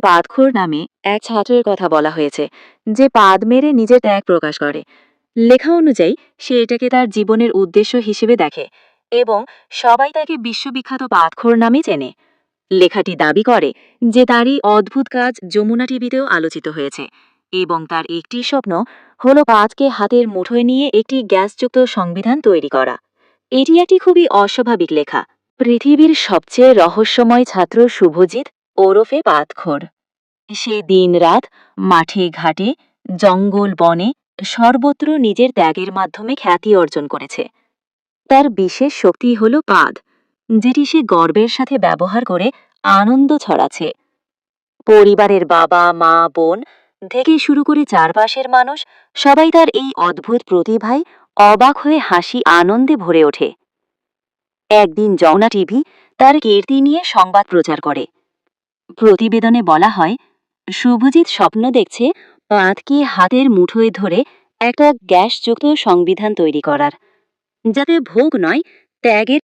পাদখোর নামে এক ছাত্রের কথা বলা হয়েছে, যে পাদ মেরে নিজের ত্যাগ প্রকাশ করে। লেখা অনুযায়ী, সে এটাকে তার জীবনের উদ্দেশ্য হিসেবে দেখে এবং সবাই তাকে বিশ্ববিখ্যাত পাদখোর নামে চেনে। লেখাটি দাবি করে যে তারই অদ্ভুত কাজ যমুনা টিভিতেও আলোচিত হয়েছে এবং তার একটি স্বপ্ন হলো পাদকে হাতের মুঠোয় নিয়ে একটি গ্যাসযুক্ত সংবিধান তৈরি করা। এটি একটি খুবই অস্বাভাবিক লেখা। পৃথিবীর সবচেয়ে রহস্যময় ছাত্র শুভজিৎ ওরফে পাতখোর। সে দিনরাত মাঠে ঘাটে, জঙ্গল বনে সর্বত্র নিজের ত্যাগের মাধ্যমে খ্যাতি অর্জন করেছে। তার বিশেষ শক্তি হল পাদ, যেটি সে গর্বের সাথে ব্যবহার করে আনন্দ ছড়াচ্ছে। পরিবারের বাবা, মা, বোন থেকে শুরু করে চারপাশের মানুষ সবাই তার এই অদ্ভুত প্রতিভায় অবাক হয়ে হাসি আনন্দে ভরে ওঠে। একদিন যমুনা টিভি তার কীর্তি নিয়ে সংবাদ প্রচার করে। প্রতিবেদনে বলা হয়, শুভজিৎ স্বপ্ন দেখছে পাঁতকে হাতের মুঠোয় ধরে একটা গ্যাসযুক্ত সংবিধান তৈরি করার। যাতে ভোগ নয়, ত্যাগের